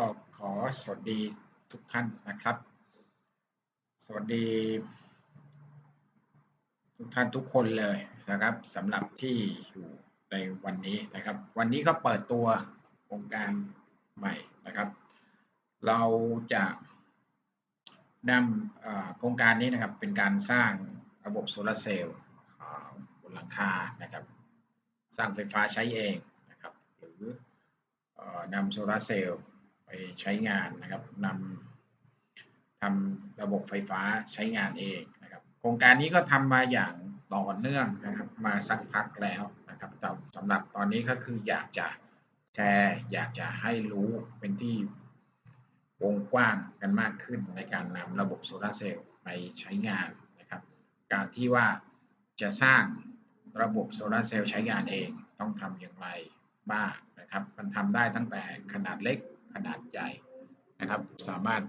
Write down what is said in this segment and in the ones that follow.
ก็ขอสวัสดีทุกท่านนะครับ สวัสดี ทุกท่านทุกคนเลยนะครับสำหรับที่อยู่ในวันนี้นะครับ วันนี้ก็เปิดตัวโครงการใหม่นะครับ เราจะนำโครงการนี้นะครับเป็นการสร้างระบบโซลาร์เซลล์บนหลังคานะครับ สร้างไฟฟ้าใช้เองนะครับ หรือนำโซลาร์เซลล์ ใช้งานนะครับนำทำระบบไฟฟ้าใช้งานเองนะครับ โครงการนี้ก็ทำมาอย่างต่อเนื่องนะครับ มาสักพักแล้วนะครับแต่สำหรับตอนนี้ก็คืออยากจะแชร์อยากจะให้รู้เป็นที่วงกว้างกันมากขึ้นในการนำระบบโซลาเซลล์ไปใช้งานนะครับ การที่ว่าจะสร้างระบบโซลาเซลล์ใช้งานเองต้องทำอย่างไรบ้างนะครับ มันทำได้ตั้งแต่ขนาดเล็ก ขนาดใหญ่นะครับ สามารถ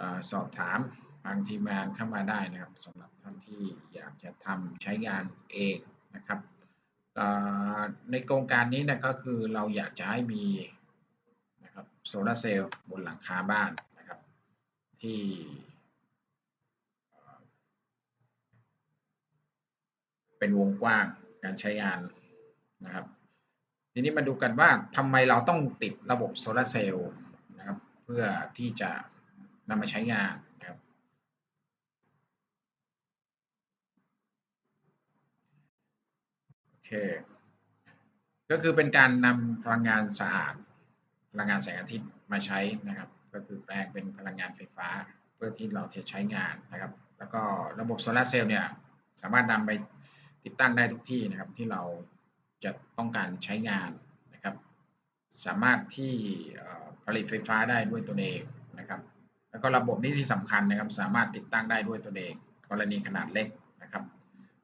อสอบถามทางทีมงานเข้ามาได้นะครับสำหรับท่านที่อยากจะทำใช้งานเองนะครับในโครงการนี้นะก็คือเราอยากจะให้มีนะครับโซลาเซลล์บนหลังคาบ้านนะครับ ที่เป็นวงกว้างการใช้งานนะครับ ทีนี้มาดูกันว่าทำไมเราต้องติดระบบโซลาเซลล์นะครับ เพื่อที่จะนำมาใช้งานนะครับ โอเค ก็คือเป็นการนำพลังงานสะอาด พลังงานแสงอาทิตย์มาใช้นะครับ ก็คือแปลงเป็นพลังงานไฟฟ้า เพื่อที่เราจะใช้งานนะครับ แล้วก็ระบบโซลาเซลล์เนี่ยสามารถนำไปติดตั้งได้ทุกที่นะครับที่เรา จะต้องการใช้งานนะครับ สามารถที่ผลิตไฟฟ้าได้ด้วยตัวเองนะครับ แล้วก็ระบบนี้ที่สำคัญนะครับ สามารถติดตั้งได้ด้วยตัวเอง กรณีขนาดเล็กนะครับ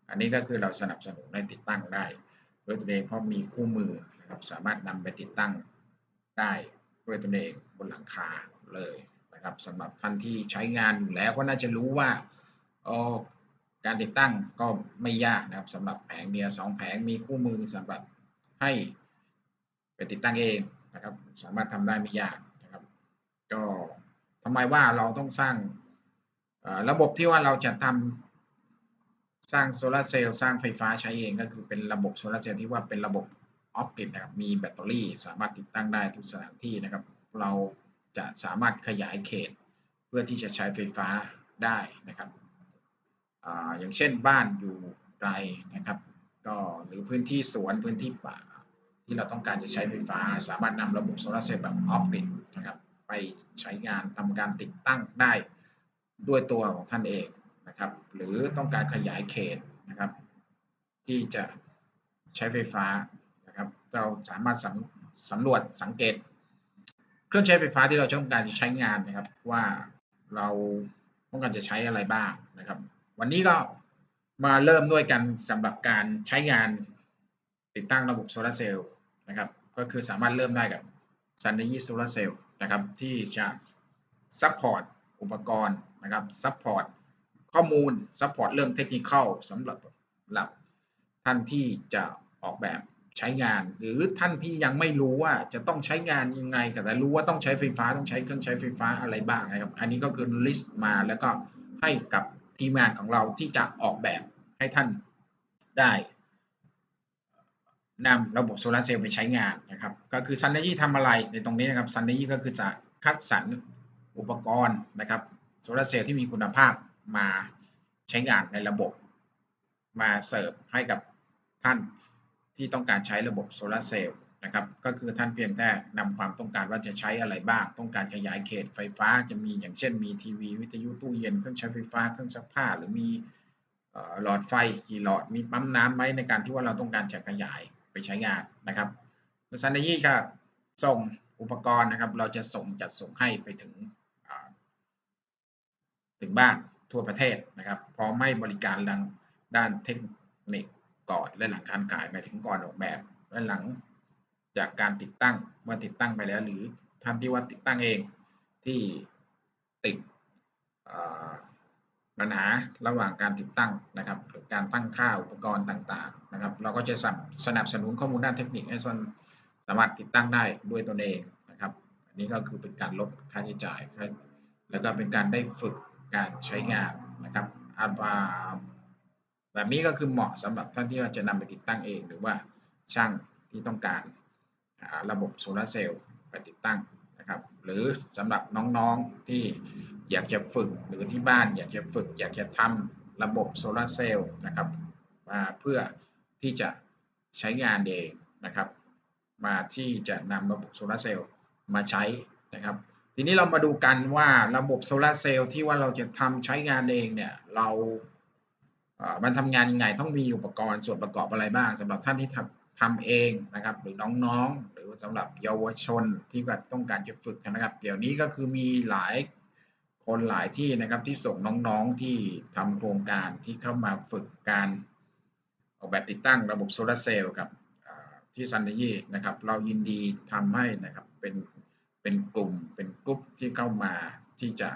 อันนี้ก็คือเราสนับสนุนให้ติดตั้งได้ด้วยตัวเองเพราะมีคู่มือนะครับสามารถนำไปติดตั้งได้ด้วยตัวเองบนหลังคาเลยนะครับสำหรับท่านที่ใช้งานอยู่แล้วก็น่าจะรู้ว่า การติดตั้งก็ไม่ยากนะครับสำหรับแผงเดียวสองแผงมีคู่มือสำหรับให้ไปติดตั้งเองนะครับ สามารถทำได้ไม่ยากนะครับ ก็ทำไมว่าเราต้องสร้างระบบที่ว่าเราจะทำสร้างโซลาร์เซลล์สร้างไฟฟ้าใช้เองก็คือเป็นระบบโซลาร์เซลล์ที่ว่าเป็นระบบออฟกริดนะครับมีแบตเตอรี่สามารถติดตั้งได้ทุกสถานที่นะครับ เราจะสามารถขยายเขต เพื่อที่จะใช้ไฟฟ้าได้นะครับ อย่างเช่นบ้านอยู่ไกลนะครับ ก็หรือพื้นที่สวนพื้นที่ป่า ที่เราต้องการจะใช้ไฟฟ้า สามารถนำระบบโซลาร์เซลล์แบบออฟกริดนะครับไปใช้งานทำการติดตั้งได้ด้วยตัวของท่านเองนะครับ หรือต้องการขยายเขตนะครับ ที่จะใช้ไฟฟ้านะครับ เราสามารถสำรวจสังเกต เครื่องใช้ไฟฟ้าที่เราต้องการจะใช้งานนะครับ ว่าเราต้องการจะใช้อะไรบ้างนะครับ วันนี้ก็มาเริ่มด้วยกันสำหรับการใช้งานติดตั้งระบบโซลาเซลล์นะครับก็คือสามารถเริ่มได้กับ s u n ยีโซลาเซลล์นะครับที่จะซัพพอร์ตอุปกรณ์นะครับซัพพอร์ตข้อมูลซัพพอร์ตเรื่องเทคนิคสำหรับหลับท่านที่จะออกแบบใช้งาน หรือท่านที่ยังไม่รู้ว่าจะต้องใช้งานยังไงแต่รู้ว่าต้องใช้ไฟฟ้าต้องใช้เครื่องใช้ไฟฟ้าอะไรบ้างนะครับ อันนี้ก็คือลิสต์มาแล้วก็ให้กับ ทีมงานของเราที่จะออกแบบให้ท่านได้นำระบบโซลาร์เซลล์ไปใช้งานนะครับ ก็คือซันเนยี่ทำอะไรในตรงนี้นะครับซันเนยี่ก็คือจะคัดสรรอุปกรณ์นะครับโซลาร์เซลล์ที่มีคุณภาพมาใช้งานในระบบ มาเสิร์ฟให้กับท่านที่ต้องการใช้ระบบโซลาร์เซลล์ นะครับก็คือท่านเพียงแค่นำความต้องการว่าจะใช้อะไรบ้าง ต้องการขยายเขตไฟฟ้าจะมีอย่างเช่นมีทีวีวิทยุตู้เย็นเครื่องใช้ไฟฟ้าเครื่องซักผ้า หรือมีหลอดไฟกี่หลอดมีปั๊มน้ำไหมในการที่ว่าเราต้องการจะขยายไปใช้งานนะครับบริษัทนยี่ครับส่งอุปกรณ์นะครับ เราจะส่งจัดส่งให้ไปถึงถึงบ้านทั่วประเทศนะครับพร้อมให้บริการดังด้านเทคนิคก่อนและหลังการขายไปถึงก่อนออกแบบและหลัง จากการติดตั้งเมื่อติดตั้งไปแล้ว หรือทำที่ว่าติดตั้งเองที่ติดปัญหาระหว่างการติดตั้งนะครับหรือการตั้งค่าอุปกรณ์ต่างๆนะครับ เราก็จะสนับสนุนข้อมูลด้านเทคนิคให้สามารถติดตั้งได้ด้วยตนเองนะครับนี่ก็คือเป็นการลดค่าใช้จ่าย แล้วก็เป็นการได้ฝึกการใช้งานนะครับแบบนี้ก็คือเหมาะสำหรับท่านที่จะนำไปติดตั้งเองหรือว่าช่างที่ต้องการ ระบบโซลาเซลล์ไปติดตั้งนะครับหรือสำหรับน้องๆที่อยากจะฝึกหรือที่บ้านอยากจะฝึก อยากจะทำระบบโซลาเซลล์นะครับมาเพื่อที่จะใช้งานเองนะครับมาที่จะนำระบบโซลาเซลล์มาใช้นะครับทีนี้เรามาดูกันว่าระบบโซลาเซลล์ที่ว่าเราจะทำใช้งานเองเนี่ยเรามันทำงานยังไงต้องมีอุปกรณ์ส่วนประกอบอะไรบ้างสำหรับท่านที่ทำ ทำเองนะครับ หรือน้องๆ หรือสำหรับเยาวชนที่ต้องการจะฝึกนะครับ เดี๋ยวนี้ก็คือมีหลายคนหลายที่นะครับที่ส่งน้องๆที่ทำโครงการที่เข้ามาฝึกการออกแบบติดตั้งระบบโซลาเซลล์กับที่ซันเดยีนะครับ เรายินดีทำให้นะครับเป็นเป็นกลุ่มเป็นกลุ่มที่เข้ามาที่จะ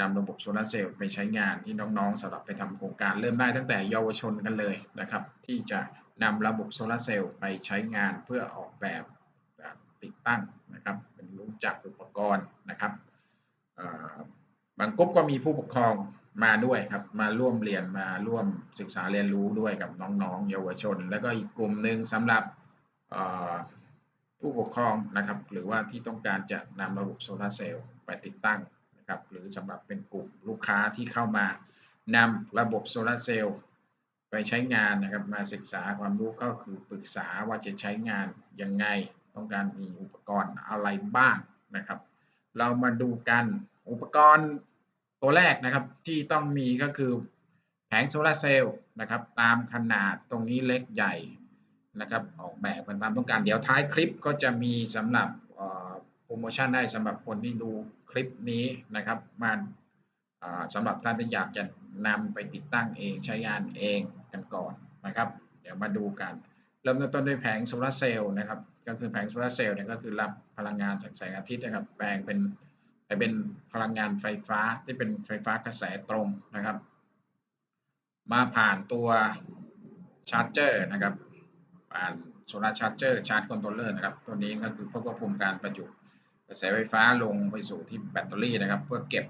นำระบบโซลาเซลล์ไปใช้งานที่น้องๆสำหรับไปทำโครงการเริ่มได้ตั้งแต่เยาวชนกันเลยนะครับ ที่จะ นำระบบโซลาเซลล์ไปใช้งานเพื่อออกแบบติดตั้งนะครับ เป็นรู้จักอุปกรณ์นะครับบางกลุ่มก็มีผู้ปกครองมาด้วยครับ มาร่วมเรียนมาร่วมศึกษาเรียนรู้ด้วยกับน้องๆ เยาวชน แล้วก็อีกกลุ่มหนึ่งสำหรับผู้ปกครองนะครับ หรือว่าที่ต้องการจะนำระบบโซลาเซลล์ไปติดตั้งนะครับ หรือสำหรับเป็นกลุ่มลูกค้าที่เข้ามานำระบบโซลาเซลล์ ไปใช้งานนะครับ มาศึกษาความรู้ก็คือปรึกษาว่าจะใช้งานยังไง ต้องการมีอุปกรณ์อะไรบ้างนะครับ เรามาดูกันอุปกรณ์ตัวแรกนะครับที่ต้องมีก็คือแผงโซลาเซลล์นะครับตามขนาดตรงนี้เล็กใหญ่นะครับออกแบบกันตามต้องการเดี๋ยวท้ายคลิปก็จะมีสำหรับโปรโมชั่นได้สำหรับคนที่ดูคลิปนี้นะครับมาสำหรับท่านที่อยากจะนำไปติดตั้งเองใช้งานเอง กันก่อนนะครับ เดี๋ยวมาดูกัน เริ่มต้นด้วยแผงโซลาเซลล์นะครับ ก็คือแผงโซลาเซลล์เนี่ยก็คือรับพลังงานจากแสงอาทิตย์นะครับ แปลงเป็นไปเป็นพลังงานไฟฟ้าที่เป็นไฟฟ้ากระแสตรงนะครับ มาผ่านตัวชาร์จเจอร์นะครับ ผ่านโซลาร์ชาร์จเจอร์ชาร์จคอนโทรลเลอร์นะครับ ตัวนี้ก็คือเพื่อควบคุมการประจุกระแสไฟฟ้าลงไปสู่ที่แบตเตอรี่นะครับ เพื่อเก็บ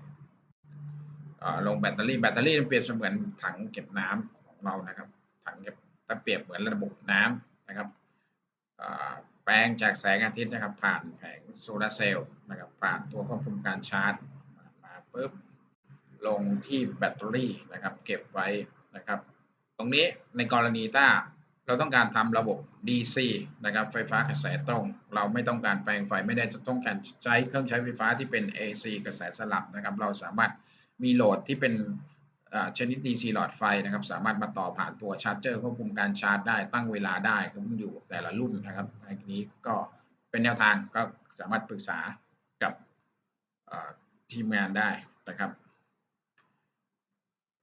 ลงแบตเตอรี่แบตเตอรี่เปรียบเสมือนถังเก็บน้ำ ของเรานะครับถังเก็บถ้าเปรียบเหมือนระบบน้ำนะครับแปลงจากแสงอาทิตย์นะครับ ผ่านแผงโซลาเซลล์นะครับผ่านตัวควบคุมการชาร์จมาปุ๊บลงที่แบตเตอรี่นะครับ เก็บไว้นะครับ ตรงนี้ในกรณีถ้าเราต้องการทำระบบ DC นะครับ ไฟฟ้ากระแสตรง เราไม่ต้องการแปลงไฟไม่ได้จะต้องการใช้เครื่องใช้ไฟฟ้าที่เป็น AC กระแสสลับนะครับ เราสามารถมีโหลดที่เป็น ชนิด DC หลอดไฟนะครับ สามารถมาต่อผ่านตัวชาร์จเจอร์ควบคุมการชาร์จได้ตั้งเวลาได้ก็ขึ้นอยู่แต่ละรุ่นนะครับอันนี้ก็เป็นแนวทางก็สามารถปรึกษากับทีมงานได้นะครับ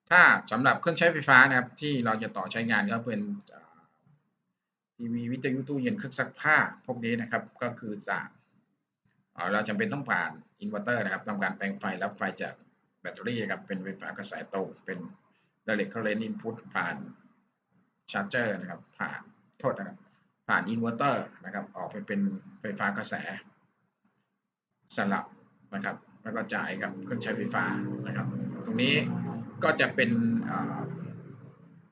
ถ้าสำหรับเครื่องใช้ไฟฟ้านะครับ ที่เราจะต่อใช้งานก็เป็นทีวีวิทยุตู้เย็นเครื่องซักผ้าพวกนี้นะครับ ก็คือจะเราจำเป็นต้องผ่านอินเวอร์เตอร์นะครับต้องการแปลงไฟรับไฟจาก แบตเตอรี่ครับเป็นไฟฟ้ากระแสตรงเป็น direct current input ผ่านชาร์จเจอร์นะครับ ผ่านโทษนะครับ ผ่านอินเวอร์เตอร์นะครับ ออกไปเป็นไฟฟ้ากระแส สลับนะครับ แล้วก็จ่ายกับเครื่องใช้ไฟฟ้านะครับ ตรงนี้ก็จะเป็น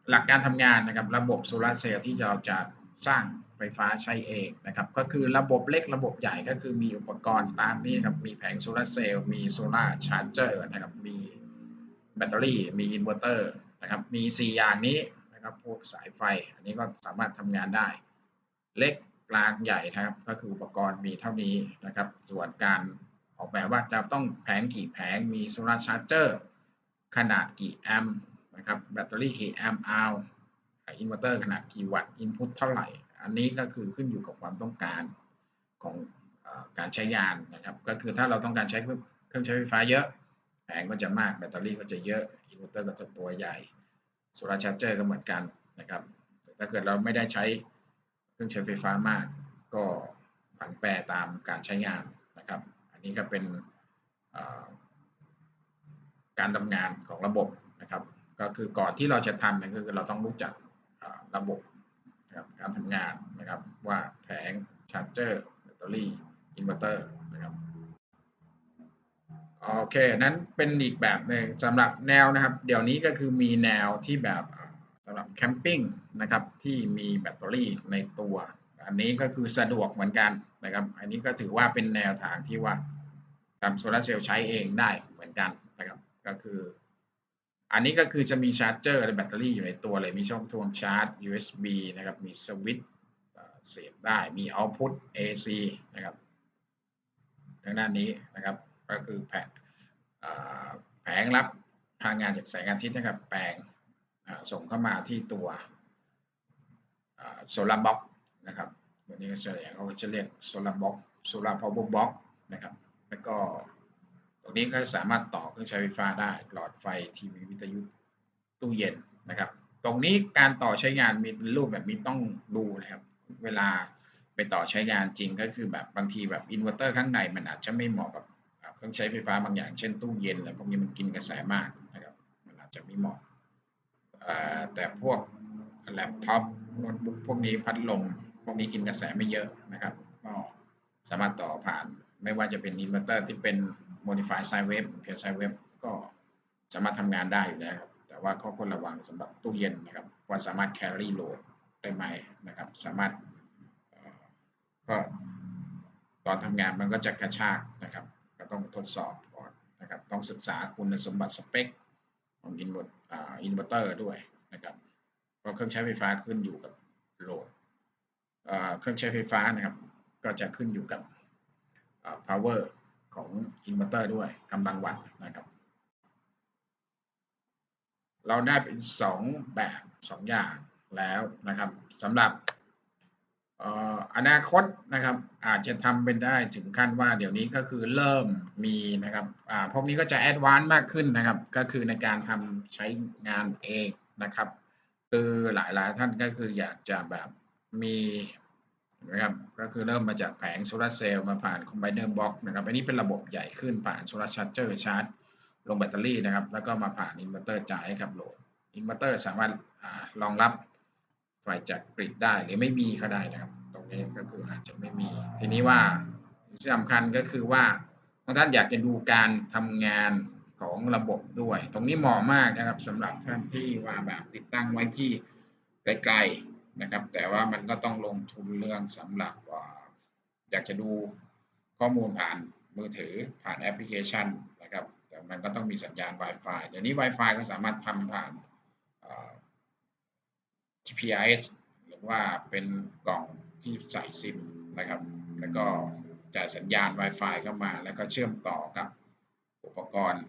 หลักการทำงานนะครับ ระบบโซลาร์เซลล์ที่เราจะ สร้างไฟฟ้าใช้เองนะครับก็คือระบบเล็กระบบใหญ่ก็คือมีอุปกรณ์ตามนี้ครับมีแผงโซลาร์เซลล์มีโซลาชาร์จเจอร์นะครับมีแบตเตอรี่มีอินเวอร์เตอร์นะครับมี 4 อย่างนี้นะครับพวกสายไฟ อันนี้ก็สามารถทำงานได้ เล็กกลางใหญ่นะครับก็คืออุปกรณ์มีเท่านี้นะครับส่วนการออกแบบว่าจะต้องแผงกี่แผงมีโซลาชาร์จเจอร์ขนาดกี่แอมป์นะครับแบตเตอรี่กี่แอมป์เอา อินเวอร์เตอร์ขนาดกี่วัตต์อินพุตเท่าไหร่ อันนี้ก็คือขึ้นอยู่กับความต้องการของอการใช้งานนะครับ ก็คือถ้าเราต้องการใช้เครื่องใช้ไฟฟ้าเยอะ แผงก็จะมากแบตเตอรี่ก็จะเยอะอินเวอร์เตอร์ก็จะตัวใหญ่โซลาร์ชาร์จเจอร์ก็เหมือนกันนะครับถ้าเกิดเราไม่ได้ใช้เครื่องใช้ไฟฟ้ามาก ก็ผันแปรตามการใช้งานนะครับ อันนี้ก็เป็นการทำงานของระบบนะครับ ก็คือก่อนที่เราจะทำก็คือเราต้องรู้จัก ระบบครับการทำงานนะครับว่าแผงชาร์จเจอร์แบตเตอรี่อินเวอร์เตอร์นะครับโอเค นั้นเป็นอีกแบบหนึ่งสำหรับแนวนะครับ เดี๋ยวนี้ก็คือมีแนวที่แบบสำหรับแคมปิ้งนะครับที่มีแบตเตอรี่ในตัว อันนี้ก็คือสะดวกเหมือนกันนะครับ อันนี้ก็ถือว่าเป็นแนวทางที่ว่าทำโซลาเซลล์ใช้เองได้เหมือนกันนะครับ ก็คือ อันนี้ก็คือจะมีชาร์จเจอร์และแบตเตอรี่อยู่ในตัวเลย มีช่องทวงชาร์จ USB นะครับ มีสวิตช์เสียบได้ มี output AC นะครับทางด้านนี้นะครับ ก็คือแผงแผงรับพลังงานจากแสงอาทิตย์นะครับ แปลงส่งเข้ามาที่ตัวโซลาร์บ็อกนะครับตัวนี้ก็จะเขาจะเรียกโซลาร์บ็อกโซลาร์พาวเวอร์บ็อกนะครับ แล้วก็ ตรงนี้ก็สามารถต่อเครื่องใช้ไฟฟ้าได้ หลอดไฟทีวีวิทยุตู้เย็นนะครับ ตรงนี้การต่อใช้งานมีรูปแบบนี้ต้องดูนะครับ เวลาไปต่อใช้งานจริงก็คือแบบบางทีแบบอินเวอร์เตอร์ข้างในมันอาจจะไม่เหมาะกับเครื่องใช้ไฟฟ้าบางอย่าง เช่นตู้เย็นอะไรพวกนี้มันกินกระแสมากนะครับ มันอาจจะไม่เหมาะแต่พวกแล็ปท็อปโน้ตบุ๊กพวกนี้พัดลมพวกนี้กินกระแสไม่เยอะนะครับ ก็สามารถต่อผ่านไม่ว่าจะเป็นอินเวอร์เตอร์ที่เป็น modify sine wave เพียร์ sine wave ก็สามารถทำงานได้อยู่แล้วครับ แต่ว่าข้อควรระวังสำหรับตู้เย็นนะครับว่าสามารถ carry load ได้ไหมนะครับ สามารถก็ตอนทำงานมันก็จะกระชากนะครับ ก็ต้องทดสอบก่อนนะครับ ต้องศึกษาคุณสมบัติสเปคของอินเวอร์อินเวอร์เตอร์ด้วยนะครับเพราะเครื่องใช้ไฟฟ้าขึ้นอยู่กับโหลดเครื่องใช้ไฟฟ้านะครับ ก็จะขึ้นอยู่กับ power ของอินเวอร์เตอร์ด้วยกำลังวัตต์นะครับ เราได้เป็นสองแบบสองอย่างแล้วนะครับสำหรับอนาคตนะครับอาจจะทำเป็นได้ถึงขั้นว่าเดี๋ยวนี้ก็คือเริ่มมีนะครับพวกนี้ก็จะแอดวานซ์มากขึ้นนะครับ ก็คือในการทำใช้งานเองนะครับ คือหลายๆท่านก็คืออยากจะแบบมี นะครับก็คือเริ่มมาจากแผงโซลาร์เซลล์มาผ่านคอมไบเนอร์บล็อกนะครับอันนี้เป็นระบบใหญ่ขึ้นผ่านโซลาร์ชาร์จเจอร์ชาร์จลงแบตเตอรี่นะครับ แล้วก็มาผ่านอินเวอร์เตอร์จ่ายให้กับโหลดอินเวอร์เตอร์สามารถรองรับไฟจากกริดได้หรือไม่มีก็ได้นะครับ ตรงนี้ก็คืออาจจะไม่มี ทีนี้ว่าที่สำคัญก็คือว่าท่านอยากจะดูการทำงานของระบบด้วย ตรงนี้เหมาะมากนะครับสำหรับท่านที่ว่าแบบติดตั้งไว้ที่ไกล นะครับ แต่ว่ามันก็ต้องลงทุนเรื่องสำหรับอยากจะดูข้อมูลผ่านมือถือผ่านแอปพลิเคชันนะครับ แต่มันก็ต้องมีสัญญาณ Wi-Fi เดี๋ยวนี้ Wi-Fi ก็สามารถทำผ่าน GPRS หรือว่าเป็นกล่องที่ใส่ซิมนะครับ แล้วก็จ่ายสัญญาณ Wi-Fi เข้ามา แล้วก็เชื่อมต่อกับอุปกรณ์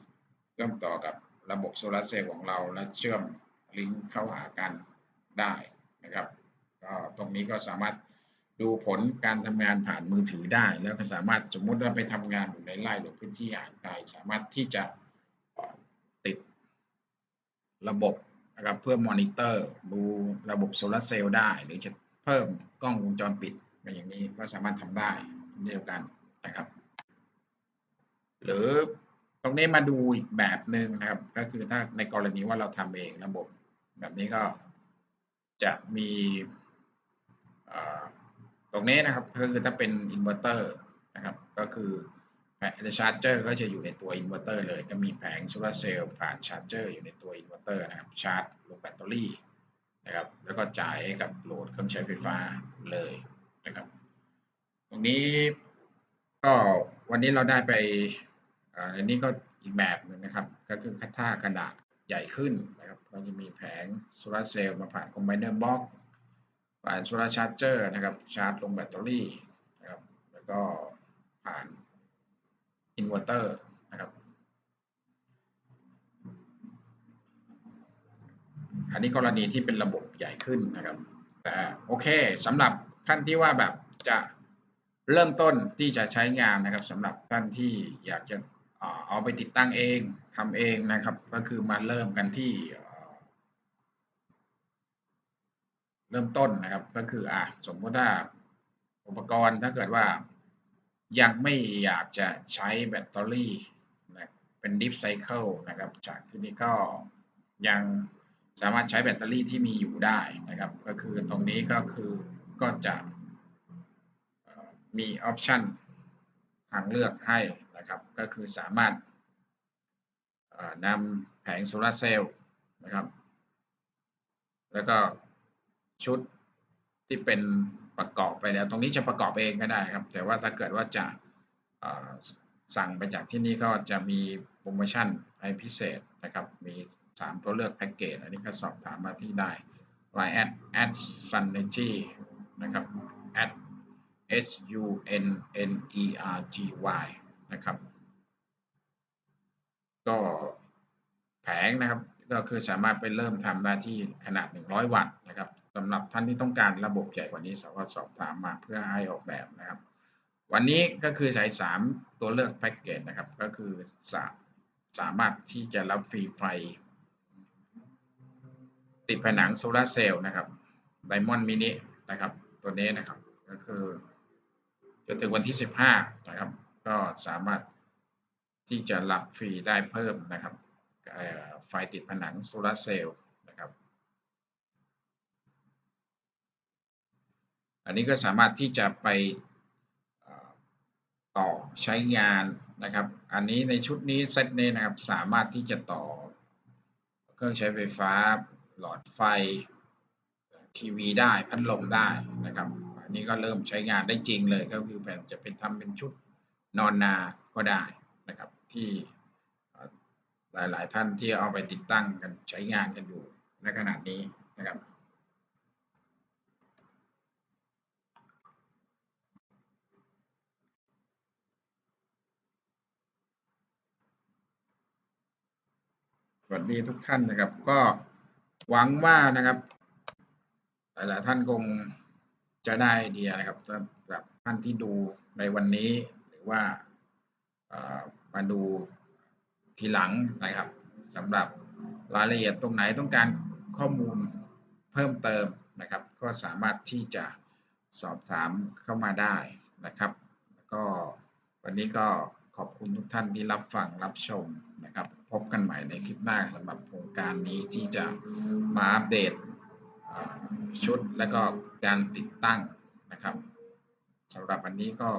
เชื่อมต่อกับระบบโซลาร์เซลล์ของเรา และเชื่อมลิงก์เข้าหากันได้ นะครับก็ตรงนี้ก็สามารถดูผลการทำงานผ่านมือถือได้ แล้วก็สามารถสมมุติเราไปทำงานอยู่ในไร่หรือพื้นที่ห่างไกลสามารถที่จะติดระบบนะครับเพื่อมอนิเตอร์ดูระบบโซลาร์เซลล์ได้ หรือจะเพิ่มกล้องวงจรปิดอะไรอย่างนี้ก็สามารถทำได้เดียวกันนะครับ หรือตรงนี้มาดูอีกแบบหนึ่งนะครับ ก็คือถ้าในกรณีว่าเราทำเองระบบ แบบนี้ก็ จะมีตรงนี้นะครับก็คือถ้าเป็นอินเวอร์เตอร์นะครับก็คือแผงชาร์จเจอร์ก็จะอยู่ในตัวอินเวอร์เตอร์เลย ก็มีแผงโซลาร์เซลล์ผ่านชาร์จเจอร์อยู่ในตัวอินเวอร์เตอร์นะครับชาร์จลงแบตเตอรี่นะครับแล้วก็จ่ายให้กับโหลดเครื่องใช้ไฟฟ้าเลยนะครับตรงนี้ก็วันนี้เราได้ไปอันนี้ก็อีกแบบหนึ่งนะครับ ก็คือคัตท่ากระดาษ ใหญ่ขึ้นนะครับก็จะมีแผงโซลาร์เซลล์มาผ่านคอมไบเนอร์บล็อกผ่านโซลาร์ชาร์จเจอร์นะครับชาร์จลงแบตเตอรี่นะครับแล้วก็ผ่านอินเวอร์เตอร์นะครับอันนี้กรณีที่เป็นระบบใหญ่ขึ้นนะครับแต่โอเคสำหรับท่านที่ว่าแบบจะเริ่มต้นที่จะใช้งานนะครับสำหรับท่านที่อยากจะ เอาไปติดตั้งเองทำเองนะครับ ก็คือมาเริ่มกันที่ เริ่มต้นนะครับ ก็คืออะสมมติว่าอุปกรณ์ถ้าเกิดว่ายังไม่อยากจะใช้แบตเตอรี่นะเป็นดิฟไซเคิลนะครับ จากที่นี้ก็ยังสามารถใช้แบตเตอรี่ที่มีอยู่ได้นะครับ ก็คือตรงนี้ก็คือก็จะมีออปชันทางเลือกให้ นะครับ ก็คือสามารถนำแผงโซลาร์เซลล์นะครับ แล้วก็ชุดที่เป็นประกอบไปแล้ว ตรงนี้จะประกอบเองก็ได้ครับ แต่ว่าถ้าเกิดว่าจะสั่งไปจากที่นี่ก็จะมีโปรโมชั่นให้พิเศษนะครับ มี 3 ตัวเลือกแพ็กเกจ อันนี้ก็สอบถามมาที่ได้ Line แอดแอด Synergy นะครับ at S U N N E R G Y นะครับ ก็แผงนะครับก็คือสามารถไปเริ่มทำได้ที่ขนาด 100 วัตต์นะครับสำหรับท่านที่ต้องการระบบใหญ่กว่านี้สามารถสอบถามมาเพื่อให้ออกแบบนะครับ วันนี้ก็คือใช้ 3 ตัวเลือกแพ็กเกจนะครับ ก็คือสาสามารถที่จะรับฟรีไฟ ติดผนังโซลาเซลล์นะครับ Diamond Mini นะครับ ตัวนี้นะครับ ก็คือจนถึงวันที่ 15 นะครับ ก็สามารถที่จะรับฟรีได้เพิ่มนะครับไฟติดผนังโซลาร์เซลล์นะครับ อันนี้ก็สามารถที่จะไปต่อใช้งานนะครับ อันนี้ในชุดนี้เซตนี้นะครับสามารถที่จะต่อ เครื่องใช้ไฟฟ้าหลอดไฟทีวีได้พัดลมได้นะครับ อันนี้ก็เริ่มใช้งานได้จริงเลยก็คือแบบจะเป็นทำเป็นชุด นอนนาก็ได้นะครับ ที่เอ่อหลาย ๆ ท่านที่เอาไปติดตั้งกันใช้งานกันอยู่ในขณะนี้นะครับสวัสดีทุกท่านนะครับ ก็หวังว่านะครับ หลาย ๆ ท่านคงจะได้ไอเดียนะครับสำหรับท่านที่ดูในวันนี้ ว่ามาดูทีหลังนะครับสำหรับรายละเอียดตรงไหนต้องการข้อมูลเพิ่มเติมนะครับ ก็สามารถที่จะสอบถามเข้ามาได้นะครับ ก็วันนี้ก็ขอบคุณทุกท่านที่รับฟังรับชมนะครับ พบกันใหม่ในคลิปหน้าสำหรับโครงการนี้ที่จะมาอัปเดตชุดและก็การติดตั้งนะครับสำหรับวันนี้ก็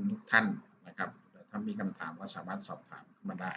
คุณทุกท่านนะครับถ้ามีคำถามก็สามารถสอบถามเข้ามาได้